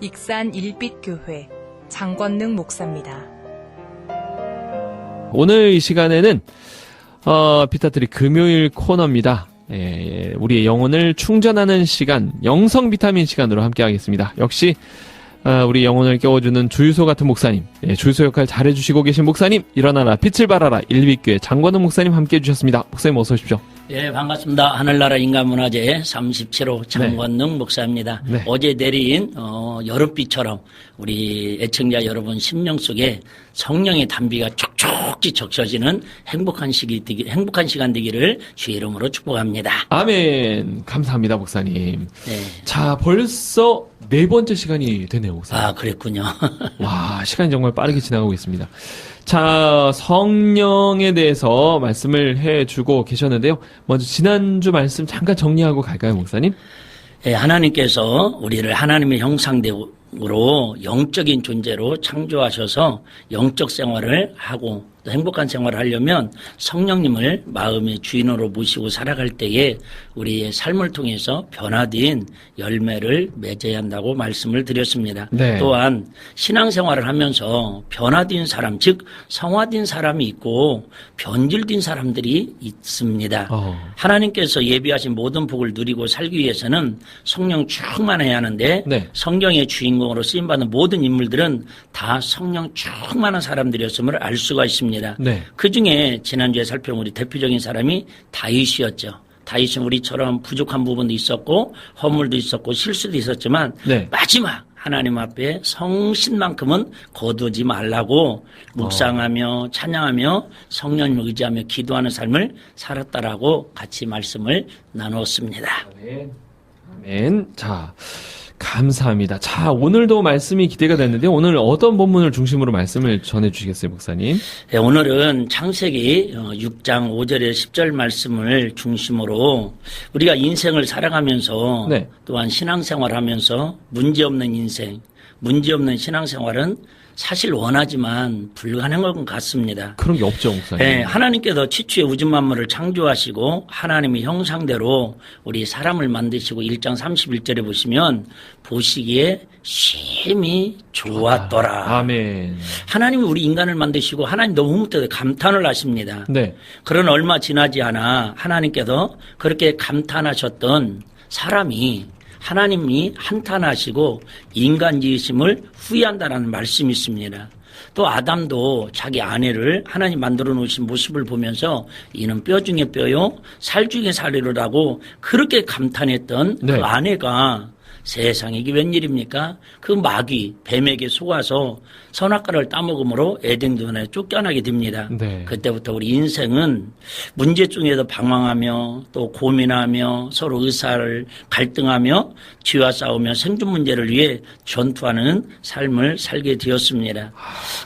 익산 일빛교회 장권능 목사입니다. 오늘 이 시간에는 어, 비타트리 금요일 코너입니다. 예, 예, 우리의 영혼을 충전하는 시간, 영성 비타민 시간으로 함께 하겠습니다. 역시 어, 우리 영혼을 깨워주는 주유소 같은 목사님, 예, 주유소 역할 잘해주시고 계신 목사님, 일어나라 빛을 발하라 일빛교회 장관우 목사님 함께 해주셨습니다. 목사님 어서 오십시오. 예, 반갑습니다. 하늘나라 인간문화재 37호 장관능 목사입니다. 네. 어제 내린 어, 여름비처럼 우리 애청자 여러분 심령 속에 성령의 담비가 촉촉히 적셔지는 행복한 시기 되기, 행복한 시간 되기를 주의 이름으로 축복합니다. 아멘. 감사합니다, 목사님. 네. 자, 벌써 네 번째 시간이 되네요. 아, 그랬군요. 와, 시간이 정말 빠르게 지나가고 있습니다. 자, 성령에 대해서 말씀을 해주고 계셨는데요. 먼저 지난주 말씀 잠깐 정리하고 갈까요, 목사님? 예, 하나님께서 우리를 하나님의 형상대로 영적인 존재로 창조하셔서 영적 생활을 하고 또 행복한 생활을 하려면 성령님을 마음의 주인으로 모시고 살아갈 때에 우리의 삶을 통해서 변화된 열매를 맺어야 한다고 말씀을 드렸습니다. 네. 또한 신앙생활을 하면서 변화된 사람, 즉 성화된 사람이 있고 변질된 사람들이 있습니다. 어. 하나님께서 예비하신 모든 복을 누리고 살기 위해서는 성령 충만해야 하는데 네. 성경의 주인 공으로 쓰임받는 모든 인물들은 다 성령 충만한 사람들이었음을 알 수가 있습니다. 네. 그 중에 지난주에 살펴본 우리 대표적인 사람이 다윗이었죠. 다윗은 우리처럼 부족한 부분도 있었고 허물도 있었고 실수도 있었지만 네. 마지막 하나님 앞에 성신만큼은 거두지 말라고 묵상하며 찬양하며 성령님을 의지하며 기도하는 삶을 살았다라고 같이 말씀을 나누었습니다. 아멘. 아멘. 자, 감사합니다. 자, 오늘도 말씀이 기대가 됐는데 오늘 어떤 본문을 중심으로 말씀을 전해 주시겠어요, 목사님? 네, 오늘은 창세기 어, 6장 5절에 10절 말씀을 중심으로 우리가 인생을 살아가면서 네. 또한 신앙생활하면서 문제없는 인생, 문제없는 신앙생활은 사실 원하지만 불가능한 것 같습니다. 그런 게 없죠, 목사님. 네, 하나님께서 최초의 우주 만물을 창조하시고 하나님의 형상대로 우리 사람을 만드시고 1장 31절에 보시면 보시기에 심히 좋았더라. 아 멘. 하나님이 우리 인간을 만드시고 하나님 너무 못해 감탄을 하십니다. 네. 그런 얼마 지나지 않아 하나님께서 그렇게 감탄하셨던 사람이 하나님이 한탄하시고 인간 지으심을 후회한다라는 말씀이 있습니다. 또 아담도 자기 아내를 하나님 만들어 놓으신 모습을 보면서 이는 뼈 중에 뼈요 살 중에 살이로라고 그렇게 감탄했던 네. 그 아내가 세상에 이게 웬일입니까? 그 마귀 뱀에게 속아서 선악과를 따먹음으로 에덴동산에 쫓겨나게 됩니다. 네. 그때부터 우리 인생은 문제 중에도 방황하며 또 고민하며 서로 의사를 갈등하며 죄와 싸우며 생존 문제를 위해 전투하는 삶을 살게 되었습니다.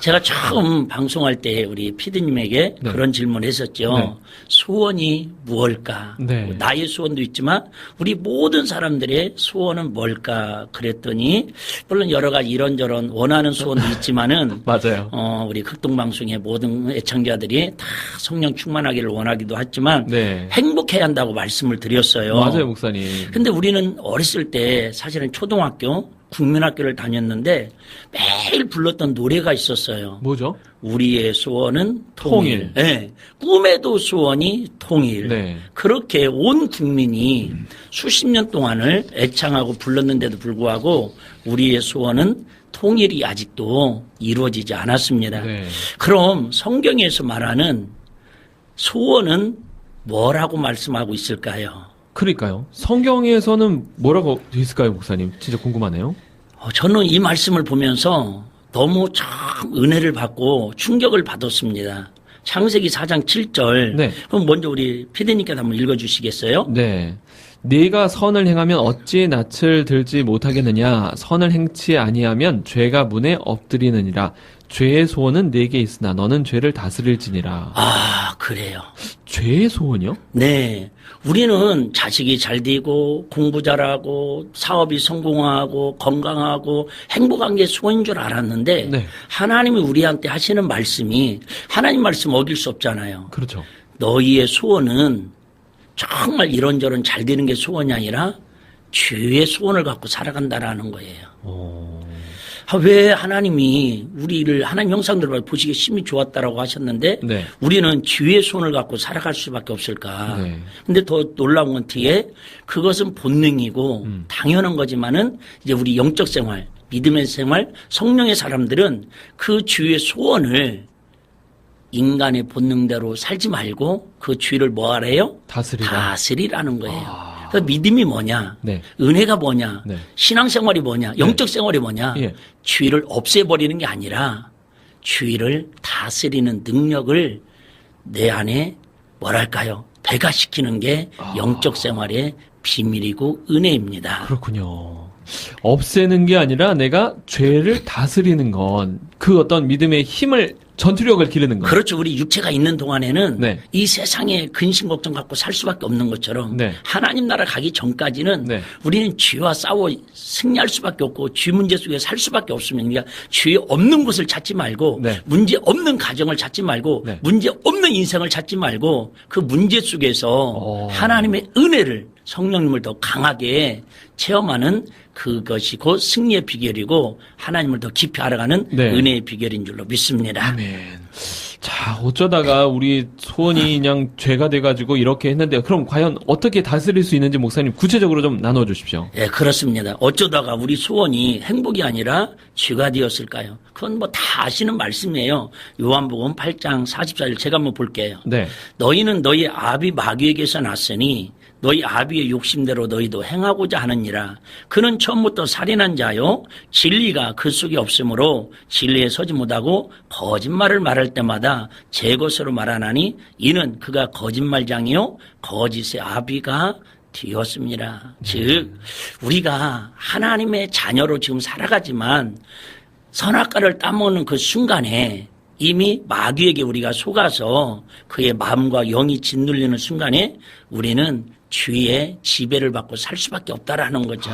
제가 처음 방송할 때 우리 피디님에게 네. 그런 질문을 했었죠. 네. 소원이 무엇일까? 네. 나의 소원도 있지만 우리 모든 사람들의 소원은 뭘 까? 그랬더니 물론 여러 가지 이런저런 원하는 소원도 있지만은 맞아요. 어, 우리 극동방송의 모든 애청자들이 다 성령 충만하기를 원하기도 했지만 네. 행복해야 한다고 말씀을 드렸어요. 맞아요, 목사님. 근데 우리는 어렸을 때 사실은 초등학교, 국민학교를 다녔는데 매일 불렀던 노래가 있었어요. 뭐죠? 우리의 소원은 통일. 통일. 예. 꿈에도 소원이 통일. 네. 그렇게 온 국민이 수십 년 동안을 애창하고 불렀는데도 불구하고 우리의 소원은 통일이 아직도 이루어지지 않았습니다. 네. 그럼 성경에서 말하는 소원은 뭐라고 말씀하고 있을까요? 그러니까요. 성경에서는 뭐라고 돼 있을까요, 목사님? 진짜 궁금하네요. 어, 저는 이 말씀을 보면서 너무 참 은혜를 받고 충격을 받았습니다. 창세기 4장 7절. 네. 그럼 먼저 우리 피디님께서 한번 읽어주시겠어요? 네. 네가 선을 행하면 어찌 낯을 들지 못하겠느냐? 선을 행치 아니하면 죄가 문에 엎드리느니라. 죄의 소원은 네게 있으나 너는 죄를 다스릴지니라. 아, 그래요. 죄의 소원이요? 네. 우리는 자식이 잘 되고 공부 잘하고 사업이 성공하고 건강하고 행복한 게 소원인 줄 알았는데 네. 하나님이 우리한테 하시는 말씀이 하나님 말씀 어길 수 없잖아요. 그렇죠. 너희의 소원은 정말 이런저런 잘 되는 게 소원이 아니라 주의 소원을 갖고 살아간다라는 거예요. 오. 아, 왜 하나님이 우리를 하나님 형상들을 보시기에 심히 좋았다라고 하셨는데 네. 우리는 주의 손을 갖고 살아갈 수밖에 없을까? 네. 근데 더 놀라운 건 뒤에 그것은 본능이고 음. 당연한 거지만은 이제 우리 영적 생활, 믿음의 생활, 성령의 사람들은 그 주의 소원을 인간의 본능대로 살지 말고 그 주의를 뭐 하래요? 다스리라. 다스리라는 거예요. 아. 그 믿음이 뭐냐? 네. 은혜가 뭐냐? 네. 신앙생활이 뭐냐? 영적 생활이 뭐냐? 예. 주의를 없애버리는 게 아니라 주의를 다스리는 능력을 내 안에 뭐랄까요? 배가시키는 게 아. 영적 생활의 비밀이고 은혜입니다. 그렇군요. 없애는 게 아니라 내가 죄를 다스리는 건 그 어떤 믿음의 힘을 전투력을 기르는 거. 그렇죠. 우리 육체가 있는 동안에는 네. 이 세상에 근심 걱정 갖고 살 수밖에 없는 것처럼 네. 하나님 나라 가기 전까지는 네. 우리는 죄와 싸워 승리할 수밖에 없고 죄 문제 속에 살 수밖에 없으면 그러니까 죄 없는 곳을 찾지 말고 네. 문제 없는 가정을 찾지 말고 네. 문제 없는 인생을 찾지 말고 그 문제 속에서 어. 하나님의 은혜를 성령님을 더 강하게 체험하는 그것이 곧 승리의 비결이고 하나님을 더 깊이 알아가는 네. 은혜의 비결인 줄로 믿습니다. 아멘. 자, 어쩌다가 우리 소원이 그냥 죄가 돼가지고 이렇게 했는데, 그럼 과연 어떻게 다스릴 수 있는지 목사님 구체적으로 좀 나눠 주십시오. 예, 그렇습니다. 어쩌다가 우리 소원이 행복이 아니라 죄가 되었을까요? 그건 뭐 다 아시는 말씀이에요. 요한복음 8장 44절 제가 한번 볼게요. 네. 너희는 너희 아비 마귀에게서 났으니 너희 아비의 욕심대로 너희도 행하고자 하느니라. 그는 처음부터 살인한 자요. 진리가 그 속에 없으므로 진리에 서지 못하고 거짓말을 말할 때마다 제 것으로 말하나니 이는 그가 거짓말장이요. 거짓의 아비가 되었습니다. 즉, 우리가 하나님의 자녀로 지금 살아가지만 선악과를 따먹는 그 순간에 이미 마귀에게 우리가 속아서 그의 마음과 영이 짓눌리는 순간에 우리는 주의 지배를 받고 살 수밖에 없다라는 거죠.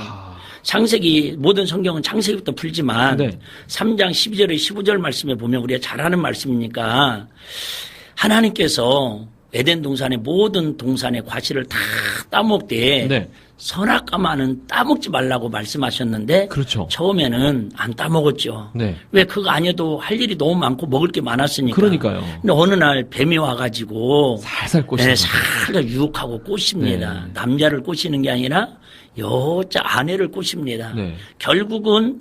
창세기 모든 성경은 창세기부터 풀지만 네. 3장 12절에 15절 말씀에 보면 우리가 잘 아는 말씀이니까 하나님께서 에덴 동산의 모든 동산의 과실을 다 따먹되 네. 선악과만은 따먹지 말라고 말씀하셨는데 그렇죠. 처음에는 안 따먹었죠. 네. 왜 그거 아니어도 할 일이 너무 많고 먹을 게 많았으니까. 그러니까요. 근데 어느 날 뱀이 와가지고 살살 꼬시는 네. 살살 유혹하고 꼬십니다. 네. 남자를 꼬시는 게 아니라 여자 아내를 꼬십니다. 네. 결국은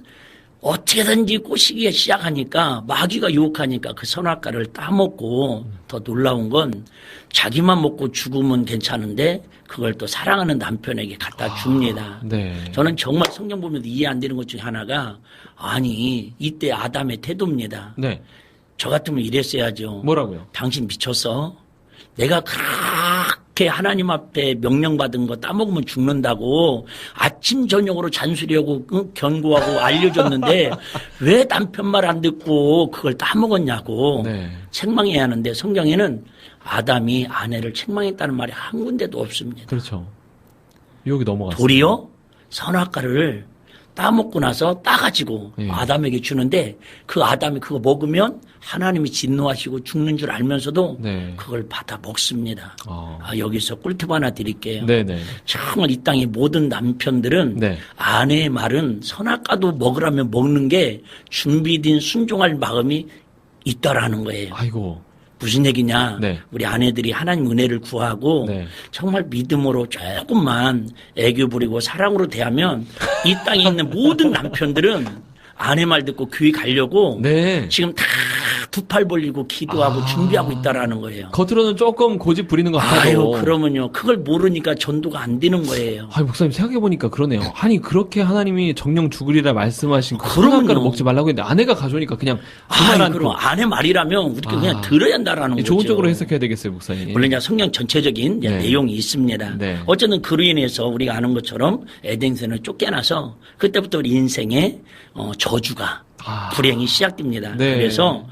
어떻게든지 꼬시기 시작하니까 마귀가 유혹하니까 그 선악과를 따먹고 더 놀라운 건 자기만 먹고 죽으면 괜찮은데 그걸 또 사랑하는 남편에게 갖다 줍니다. 네. 저는 정말 성경 보면서 이해 안 되는 것 중에 하나가 아니 이때 아담의 태도입니다. 네. 저 같으면 이랬어야죠. 뭐라고요? 당신 미쳤어? 내가 그렇게 하나님 앞에 명령받은 거 따먹으면 죽는다고 아침 저녁으로 잔소리하고 응, 견고하고 알려줬는데 왜 남편 말 안 듣고 그걸 따먹었냐고 네. 책망해야 하는데 성경에는 아담이 아내를 책망했다는 말이 한 군데도 없습니다. 그렇죠. 유혹이 넘어갔어요. 도리어 선악과를 따먹고 나서 따가지고 예. 아담에게 주는데 그 아담이 그거 먹으면 하나님이 진노하시고 죽는 줄 알면서도 네. 그걸 받아 먹습니다. 어. 아, 여기서 꿀팁 하나 드릴게요. 네네. 정말 이 땅의 모든 남편들은 네. 아내의 말은 선악과도 먹으라면 먹는 게 준비된 순종할 마음이 있다라는 거예요. 아이고. 무슨 얘기냐? 네. 우리 아내들이 하나님 은혜를 구하고 네. 정말 믿음으로 조금만 애교 부리고 사랑으로 대하면 이 땅에 있는 모든 남편들은 아내 말 듣고 교회 가려고 네. 지금 다 두 팔 벌리고 기도하고 아. 준비하고 있다라는 거예요. 겉으로는 조금 고집 부리는 것 같아도. 아유, 그러면요. 그걸 모르니까 전도가 안 되는 거예요. 아니, 목사님 생각해 보니까 그러네요. 아니, 그렇게 하나님이 정령 죽으리라 말씀하신 그 그럼요. 선악과를 먹지 말라고 했는데 아내가 가져오니까 그냥 아, 그럼 아내 말이라면 우리가 아. 그냥 들어야 한다라는 거죠. 좋은 쪽으로 해석해야 되겠어요, 목사님. 물론 이제 성경 전체적인 이제 네. 내용이 있습니다. 네. 어쨌든 그로 인해서 우리가 아는 것처럼 에덴생을 쫓겨나서 그때부터 우리 인생의 어, 저주가 아. 불행이 시작됩니다. 네. 그래서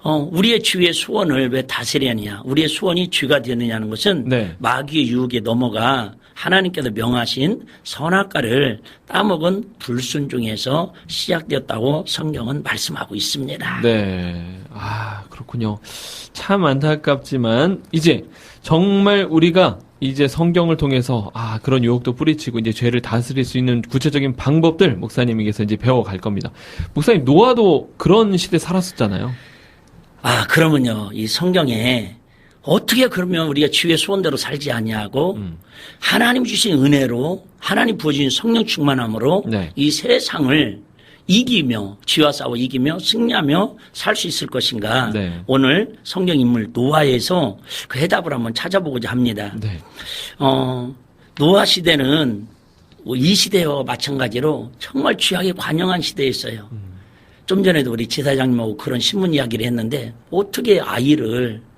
어, 우리의 주의 소원을 왜 다스리느냐? 우리의 소원이 쥐가 되느냐는 것은 네. 마귀의 유혹에 넘어가 하나님께서 명하신 선악과를 따먹은 불순종에서 시작되었다고 성경은 말씀하고 있습니다. 네. 아, 그렇군요. 참 안타깝지만, 이제 정말 우리가 이제 성경을 통해서, 아, 그런 유혹도 뿌리치고, 이제 죄를 다스릴 수 있는 구체적인 방법들, 목사님에게서 이제 배워갈 겁니다. 목사님, 노아도 그런 시대 살았었잖아요. 아, 그러면요, 이 성경에 어떻게 그러면 우리가 주의 소원대로 살지 아니하고 음. 하나님 주신 은혜로 하나님 부어주신 성령 충만함으로 네. 이 세상을 이기며 지와 싸워 이기며 승리하며 살 수 있을 것인가? 네. 오늘 성경 인물 노아에서 그 해답을 한번 찾아보고자 합니다. 네. 어, 노아 시대는 뭐이 시대와 마찬가지로 정말 죄악에 관영한 시대였어요. 좀 전에도 우리 지사장님하고 그런 신문 이야기를 했는데 어떻게 아이를 어,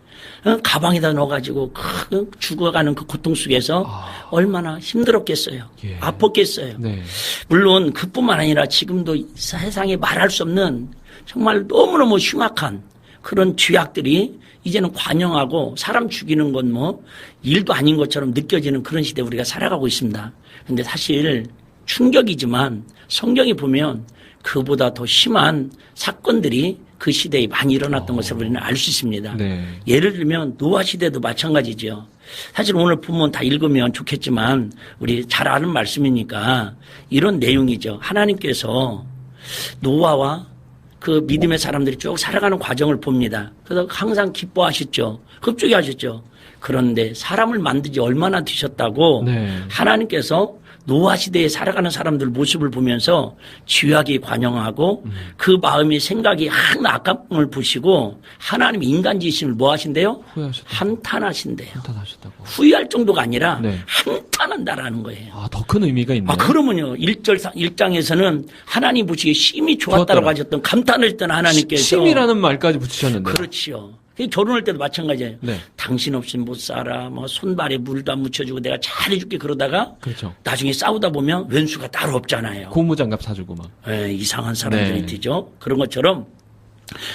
가방에다 넣어가지고 그 죽어가는 그 고통 속에서 얼마나 힘들었겠어요. 예. 아팠겠어요. 네. 물론 그뿐만 아니라 지금도 이 세상에 말할 수 없는 정말 너무너무 흉악한 그런 죄악들이 이제는 관영하고 사람 죽이는 건 뭐 일도 아닌 것처럼 느껴지는 그런 시대 에 우리가 살아가고 있습니다. 근데 사실 충격이지만 성경이 보면 그보다 더 심한 사건들이 그 시대에 많이 일어났던 것을 우리는 알 수 있습니다. 네. 예를 들면 노아 시대도 마찬가지죠. 사실 오늘 본문 다 읽으면 좋겠지만 우리 잘 아는 말씀이니까 이런 내용이죠. 하나님께서 노아와 그 믿음의 사람들이 쭉 살아가는 과정을 봅니다. 그래서 항상 기뻐하셨죠. 급조게 하셨죠. 그런데 사람을 만드지 얼마나 되셨다고 네. 하나님께서 노아 시대에 살아가는 사람들 모습을 보면서 죄악이 관영하고 음. 그 마음의 생각이 한 아까움을 보시고 하나님 인간 지심을 뭐 하신대요? 후회하셨다. 한탄하신대요. 한탄하셨다고. 후회할 정도가 아니라 네. 한탄한다라는 거예요. 아, 더 큰 의미가 있네요. 아, 그러면요. 1절, 1장에서는 하나님 보시기에 심히 좋았다고 좋았더라. 하셨던 감탄을 했던 하나님께서. 심이라는 말까지 붙이셨는데. 그렇지요. 그 결혼할 때도 마찬가지예요. 네. 당신 없이 못 살아. 뭐 손발에 물도 안 묻혀주고 내가 잘해줄게 그러다가 그렇죠. 나중에 싸우다 보면 왼수가 따로 없잖아요. 고무장갑 사주고 막. 에, 이상한 사람들이 네. 되죠. 그런 것처럼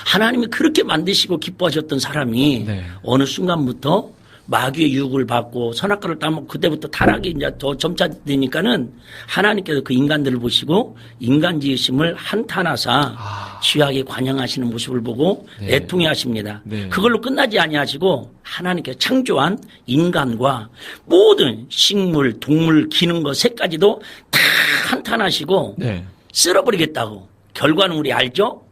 하나님이 그렇게 만드시고 기뻐하셨던 사람이 네. 어느 순간부터 마귀의 유혹을 받고 선악과를 따먹고 그때부터 타락이 이제 더 점차 되니까는 하나님께서 그 인간들을 보시고 인간 지으심을 한탄하사 아. 죄악에 관영하시는 모습을 보고 네. 애통해 하십니다. 네. 그걸로 끝나지 아니하시고 하나님께서 창조한 인간과 모든 식물, 동물, 기는 것 새까지도 다 한탄하시고 네. 쓸어버리겠다고. 결과는 우리 알죠?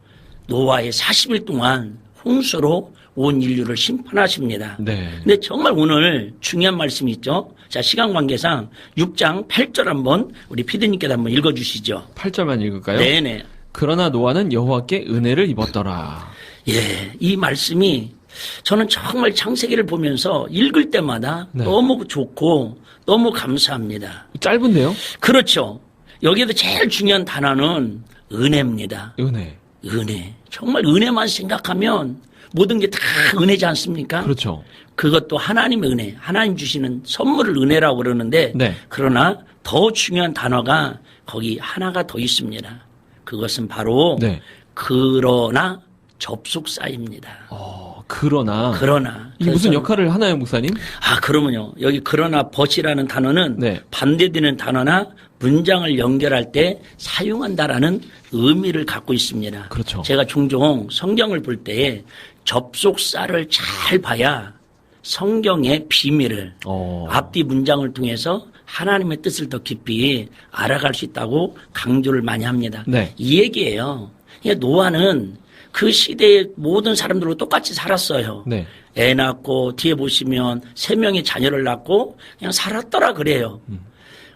노아의 40일 동안 홍수로 온 인류를 심판하십니다. 네. 근데 정말 오늘 중요한 말씀이 있죠? 자, 시간 관계상 6장 8절 한번 우리 피디님께서 한번 읽어 주시죠. 8절만 읽을까요? 네 네. 그러나 노아는 여호와께 은혜를 입었더라. 예, 이 말씀이 저는 정말 창세기를 보면서 읽을 때마다 네. 너무 좋고 너무 감사합니다. 짧은데요? 그렇죠. 여기에도 제일 중요한 단어는 은혜입니다. 은혜. 은혜. 정말 은혜만 생각하면 모든 게 다 은혜지 않습니까? 그렇죠. 그것도 하나님의 은혜, 하나님 주시는 선물을 은혜라고 그러는데 네. 그러나 더 중요한 단어가 거기 하나가 더 있습니다. 그것은 바로 네. 그러나 접속사입니다. 어, 그러나. 그러나 이게 무슨 역할을 하나요, 목사님? 아 그러면요 여기 그러나 벗이라는 단어는 네. 반대되는 단어나 문장을 연결할 때 사용한다라는 의미를 갖고 있습니다. 그렇죠. 제가 종종 성경을 볼 때 접속사를 잘 봐야 성경의 비밀을 어. 앞뒤 문장을 통해서 하나님의 뜻을 더 깊이 알아갈 수 있다고 강조를 많이 합니다. 네. 이 얘기예요. 그러니까 노아는 그 시대의 모든 사람들과 똑같이 살았어요. 네. 애 낳고 뒤에 보시면 세 명의 자녀를 낳고 그냥 살았더라 그래요.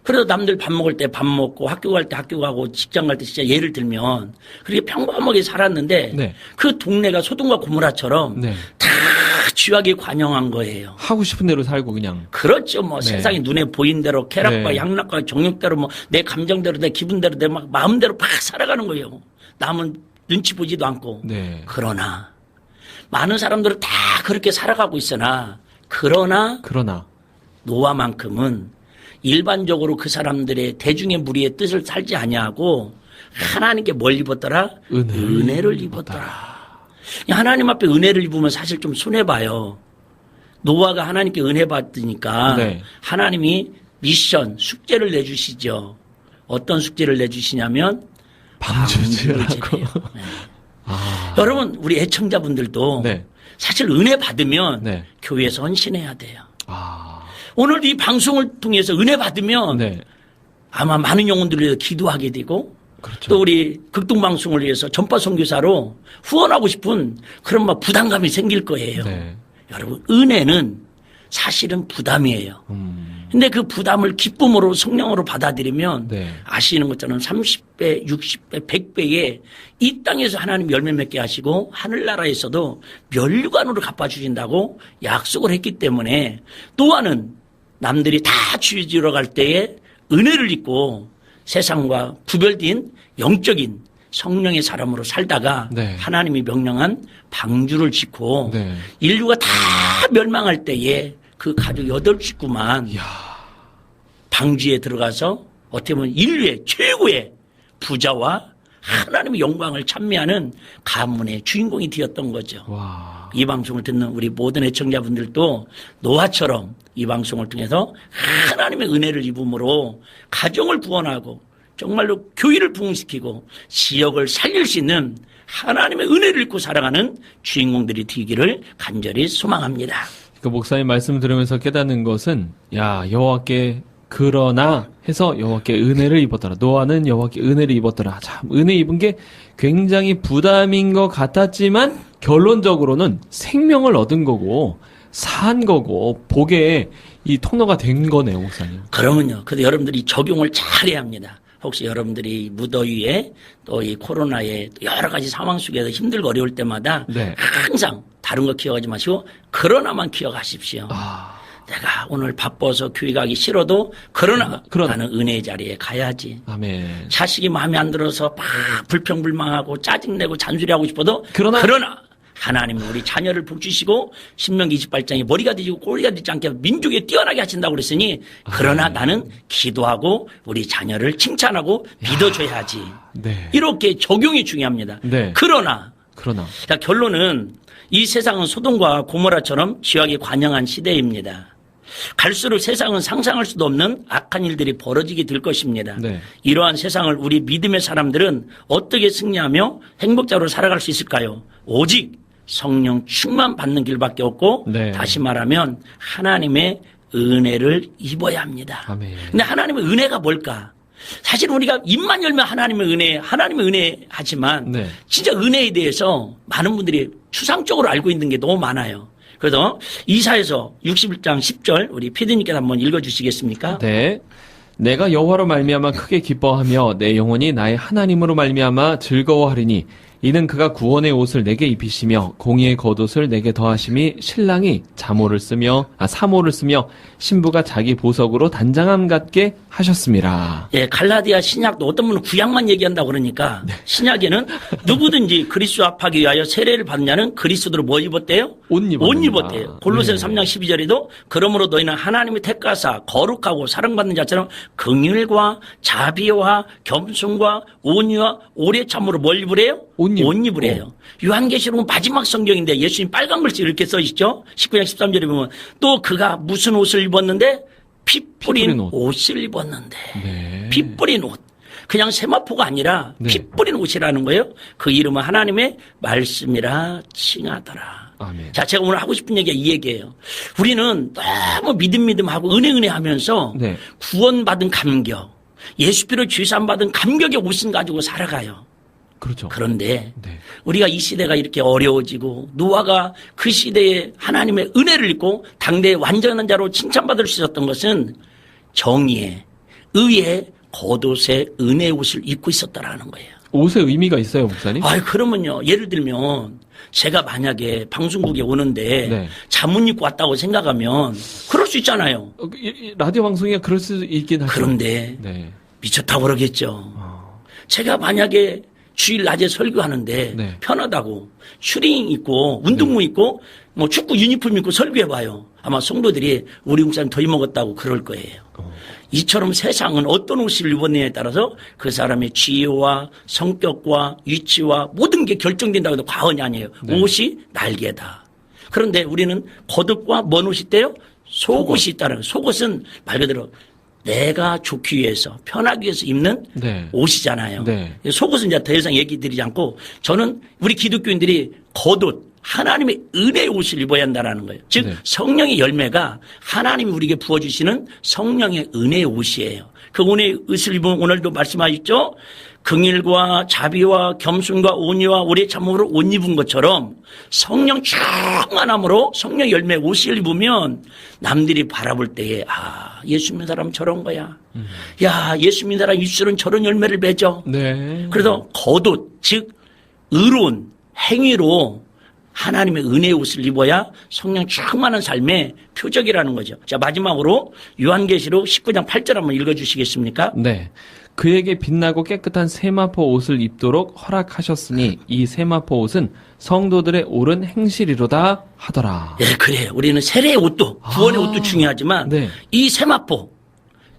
그래도 남들 밥 먹을 때 밥 먹고 학교 갈 때 학교 가고 직장 갈 때 진짜 예를 들면 그렇게 평범하게 살았는데 네. 그 동네가 소돔과 고무라처럼 네. 다 죄악에 관영한 거예요. 하고 싶은 대로 살고 그냥. 그렇죠. 뭐 네. 세상이 눈에 보인 대로 쾌락과 네. 양락과 정욕대로 뭐 내 감정대로 내 기분대로 내 막 마음대로 막 살아가는 거예요. 남은 눈치 보지도 않고. 네. 그러나 많은 사람들은 다 그렇게 살아가고 있으나 그러나 그러나. 노아만큼은 일반적으로 그 사람들의 대중의 무리의 뜻을 살지 아니하고 하나님께 뭘 입었더라? 은혜를 를 입었더라. 하나님 앞에 은혜를 입으면 사실 좀 손해 봐요. 노아가 하나님께 은혜 받으니까 네. 하나님이 미션, 숙제를 내주시죠. 어떤 숙제를 내주시냐면 방주제라고. 네. 아, 여러분 우리 애청자분들도 네. 사실 은혜 받으면 네. 교회에서 헌신해야 돼요. 아, 오늘 이 방송을 통해서 은혜 받으면 네. 아마 많은 영혼들을 위해서 기도하게 되고 그렇죠. 또 우리 극동방송을 위해서 전파 선교사로 후원하고 싶은 그런 막 부담감이 생길 거예요. 네. 여러분 은혜는 사실은 부담이에요. 음, 근데 그 부담을 기쁨으로 성령으로 받아들이면 네. 아시는 것처럼 30배, 60배, 100배에 이 땅에서 하나님 열매 맺게 하시고 하늘나라에서도 멸류관으로 갚아주신다고 약속을 했기 때문에 또한은 남들이 다 주지러 갈 때에 은혜를 입고 세상과 구별된 영적인 성령의 사람으로 살다가 네. 하나님이 명령한 방주를 짓고 네. 인류가 다 멸망할 때에 그 가족 여덟 식구만 이야, 방주에 들어가서 어떻게 보면 인류의 최고의 부자와 하나님의 영광을 찬미하는 가문의 주인공이 되었던 거죠. 와, 이 방송을 듣는 우리 모든 애청자분들도 노아처럼 이 방송을 통해서 하나님의 은혜를 입음으로 가정을 구원하고 정말로 교회를 부흥시키고 지역을 살릴 수 있는 하나님의 은혜를 입고 살아가는 주인공들이 되기를 간절히 소망합니다. 그 목사님 말씀 들으면서 깨닫는 것은 야 여호와께 그러나 해서 여호와께 은혜를 입었더라. 노아는 여호와께 은혜를 입었더라. 참 은혜 입은 게 굉장히 부담인 것 같았지만 결론적으로는 생명을 얻은 거고 산 거고 복의 이 통로가 된 거네요, 목사님. 그러면요. 근데 여러분들이 적용을 잘해야 합니다. 혹시 여러분들이 무더위에 또 이 코로나에 또 여러 가지 상황 속에서 힘들고 어려울 때마다 네. 항상 다른 거 기억하지 마시고 그러나만 기억하십시오. 아, 내가 오늘 바빠서 교회 가기 싫어도 그러나, 그러나. 나는 은혜의 자리에 가야지. 아멘. 자식이 마음에 안 들어서 막 불평불만하고 짜증내고 잔소리하고 싶어도 그러나. 하나님은 우리 자녀를 복주시고 신명기 28장에 머리가 되지고 꼬리가 되지 않게 민족에 뛰어나게 하신다고 그랬으니 그러나 나는 기도하고 우리 자녀를 칭찬하고 믿어줘야지. 네. 이렇게 적용이 중요합니다. 네. 그러나 그러나 자, 결론은 이 세상은 소돔과 고모라처럼 지각에 관영한 시대입니다. 갈수록 세상은 상상할 수도 없는 악한 일들이 벌어지게 될 것입니다. 네. 이러한 세상을 우리 믿음의 사람들은 어떻게 승리하며 행복자로 살아갈 수 있을까요? 오직 성령 충만 받는 길밖에 없고 네. 다시 말하면 하나님의 은혜를 입어야 합니다. 아멘. 근데 하나님의 은혜가 뭘까? 사실 우리가 입만 열면 하나님의 은혜, 하나님의 은혜 하지만 네. 진짜 은혜에 대해서 많은 분들이 추상적으로 알고 있는 게 너무 많아요. 그래서 이사에서 61장 10절 우리 피디님께서 한번 읽어 주시겠습니까? 네. 내가 여호와로 말미암아 크게 기뻐하며 내 영혼이 나의 하나님으로 말미암아 즐거워하리니 이는 그가 구원의 옷을 내게 입히시며 공의의 겉옷을 내게 더하심이 신랑이 자모를 쓰며 아 사모를 쓰며 신부가 자기 보석으로 단장함 같게 하셨습니다. 예, 갈라디아 신약도 어떤 분은 구약만 얘기한다고 그러니까 네. 신약에는 누구든지 그리스도 합하기 위하여 세례를 받냐는 그리스도로 뭐 입었대요? 옷 입었대요. 골로새서 네. 3장 12절에도 그러므로 너희는 하나님의 택가사 거룩하고 사랑받는 자처럼 긍휼과 자비와 겸손과 온유와 오래 참으로 뭘 입으래요? 옷 입- 옷 입으래요. 요한계시록은 마지막 성경인데 예수님 빨간 글씨 이렇게 써 있죠? 19장 13절에 보면 또 그가 무슨 옷을 입었는데 피 뿌린 옷. 옷을 입었는데 네. 피 뿌린 옷. 그냥 세마포가 아니라 네. 피 뿌린 옷이라는 거예요. 그 이름은 하나님의 말씀이라 칭하더라. 아멘. 자, 제가 오늘 하고 싶은 얘기가 이 얘기예요. 우리는 너무 믿음 믿음하고 은혜 은혜 하면서 네. 구원받은 감격, 예수피로 죄산 받은 감격의 옷을 가지고 살아가요. 그렇죠. 그런데 네. 우리가 이 시대가 이렇게 어려워지고 노아가 그 시대에 하나님의 은혜를 입고 당대의 완전한 자로 칭찬받을 수 있었던 것은 정의의 의의 겉옷의 은혜 옷을 입고 있었다라는 거예요. 옷의 의미가 있어요, 목사님? 아, 그러면요. 예를 들면 제가 만약에 방송국에 오는데 네. 잠옷 입고 왔다고 생각하면 그럴 수 있잖아요. 어, 이- 이 라디오 방송이야 그럴 수 있긴 하죠. 그런데 네. 미쳤다고 그러겠죠. 어, 제가 만약에 주일 낮에 설교하는데 네. 편하다고 슈링 입고 운동무 입고 뭐 축구 유니폼 입고 설교해 봐요. 아마 성도들이 우리 목사님 더위 먹었다고 그럴 거예요. 어. 이처럼 세상은 어떤 옷을 입었느냐에 따라서 그 사람의 지혜와 성격과 위치와 모든 게 결정된다고 해도 과언이 아니에요. 네. 옷이 날개다. 그런데 우리는 겉옷과 뭔 옷이 있대요? 속옷이 있다는 거예요. 속옷은 말 그대로 내가 좋기 위해서 편하기 위해서 입는 네. 옷이잖아요. 네. 속옷은 이제 더 이상 얘기 드리지 않고 저는 우리 기독교인들이 겉옷 하나님의 은혜의 옷을 입어야 한다라는 거예요. 즉 네. 성령의 열매가 하나님이 우리에게 부어주시는 성령의 은혜의 옷이에요. 그 은혜의 옷을 입으면 오늘도 말씀하셨죠. 긍일과 자비와 겸손과 온유와 오래 참음으로 옷 입은 것처럼 성령 충만함으로 성령 열매 옷을 입으면 남들이 바라볼 때에 아 예수 믿는 사람 저런 거야. 야 예수 믿는 사람 입술은 저런 열매를 맺어. 네. 그래서 겉옷 즉 의로운 행위로 하나님의 은혜의 옷을 입어야 성령 충만한 삶의 표적이라는 거죠. 자 마지막으로 요한계시록 19장 8절 한번 읽어주시겠습니까? 네. 그에게 빛나고 깨끗한 세마포 옷을 입도록 허락하셨으니 이 세마포 옷은 성도들의 옳은 행실이로다 하더라. 예, 그래요. 우리는 세례의 옷도 구원의 아, 옷도 중요하지만 네. 이 세마포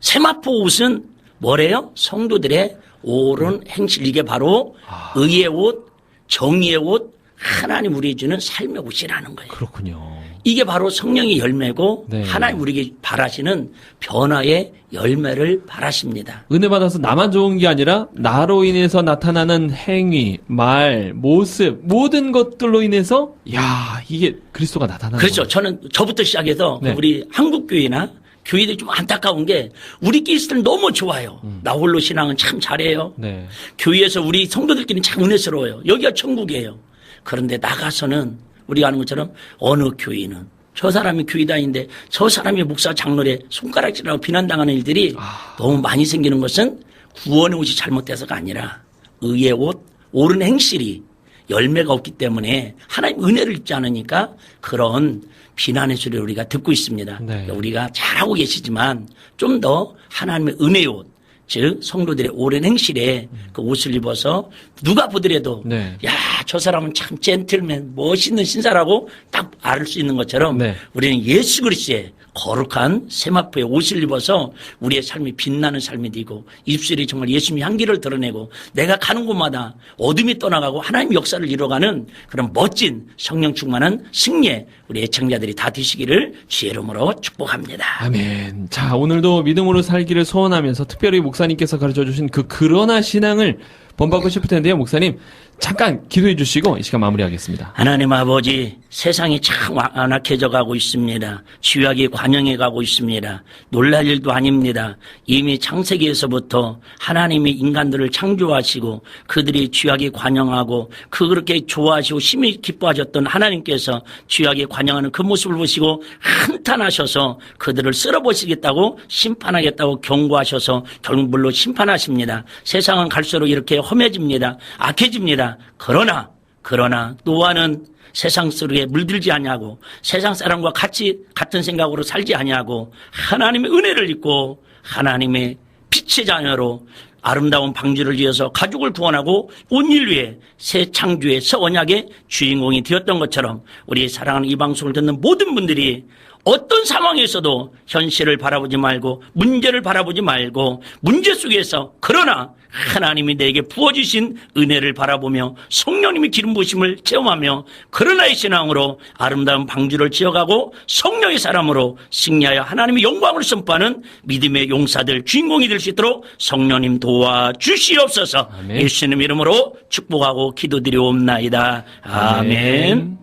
세마포 옷은 뭐래요? 성도들의 옳은 행실 이게 바로 아. 의의 옷, 정의의 옷, 하나님 우리에게 주는 삶의 옷이라는 거예요. 그렇군요. 이게 바로 성령의 열매고 네. 하나님 우리에게 바라시는 변화의 열매를 바라십니다. 은혜 받아서 나만 좋은 게 아니라 나로 인해서 나타나는 행위, 말, 모습 모든 것들로 인해서 야 이게 그리스도가 나타나는 그렇죠. 거예요. 저는 저부터 시작해서 네. 우리 한국 교회나 교회들이 좀 안타까운 게 우리끼리 있을 때는 너무 좋아요. 나 홀로 신앙은 참 잘해요. 네. 교회에서 우리 성도들끼리는 참 은혜스러워요. 여기가 천국이에요. 그런데 나가서는 우리가 아는 것처럼 어느 교회는 저 사람이 교회 다니는데 저 사람이 목사 장로래 손가락질하고 비난당하는 일들이 아. 너무 많이 생기는 것은 구원의 옷이 잘못돼서가 아니라 의의 옷, 옳은 행실이 열매가 없기 때문에 하나님 은혜를 입지 않으니까 그런 비난의 소리를 우리가 듣고 있습니다. 네. 우리가 잘하고 계시지만 좀 더 하나님의 은혜의 옷, 즉 성도들의 오랜 행실에 그 옷을 입어서 누가 보더라도 네. 야저 사람은 참 젠틀맨 멋있는 신사라고 딱 알 수 있는 것처럼 네. 우리는 예수 그리스도의 거룩한 세마포의 옷을 입어서 우리의 삶이 빛나는 삶이 되고 입술이 정말 예수님의 향기를 드러내고 내가 가는 곳마다 어둠이 떠나가고 하나님 역사를 이뤄가는 그런 멋진 성령 충만한 승리의 우리 애청자들이 다 되시기를 이름으로 축복합니다. 아멘. 자, 오늘도 믿음으로 살기를 소원하면서 특별히 목사님께서 가르쳐 주신 그 그러나 신앙을 본받고 싶을 텐데요, 목사님. 잠깐 기도해 주시고 이 시간 마무리하겠습니다. 하나님 아버지, 세상이 참 완악해져 가고 있습니다. 죄악이 관영해 가고 있습니다. 놀랄 일도 아닙니다. 이미 창세기에서부터 하나님이 인간들을 창조하시고 그들이 죄악이 관영하고 그 그렇게 좋아하시고 심히 기뻐하셨던 하나님께서 죄악이 관영하는 그 모습을 보시고 한탄하셔서 그들을 쓸어버리겠다고 심판하겠다고 경고하셔서 결국 물로 심판하십니다. 세상은 갈수록 이렇게 험해집니다. 악해집니다. 그러나 그러나 노아는 세상 속에 물들지 아니하고 세상 사람과 같이 같은 생각으로 살지 아니하고 하나님의 은혜를 입고 하나님의 빛의 자녀로 아름다운 방주를 지어서 가족을 구원하고 온 인류의 새 창조의 새 언약의 주인공이 되었던 것처럼 우리 사랑하는 이 방송을 듣는 모든 분들이 어떤 상황에서도 현실을 바라보지 말고 문제를 바라보지 말고 문제 속에서 그러나 하나님이 내게 부어주신 은혜를 바라보며 성령님의 기름 부심을 체험하며 그러나의 신앙으로 아름다운 방주를 지어가고 성령의 사람으로 승리하여 하나님의 영광을 선포하는 믿음의 용사들 주인공이 될 수 있도록 성령님 도와주시옵소서 아멘. 예수님 이름으로 축복하고 기도드리옵나이다 아멘.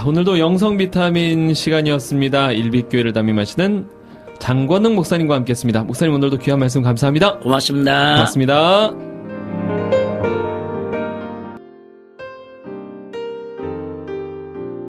자, 오늘도 영성 비타민 시간이었습니다. 일빛교회를 담임하시는 장권능 목사님과 함께했습니다. 목사님 오늘도 귀한 말씀 감사합니다. 고맙습니다. 고맙습니다.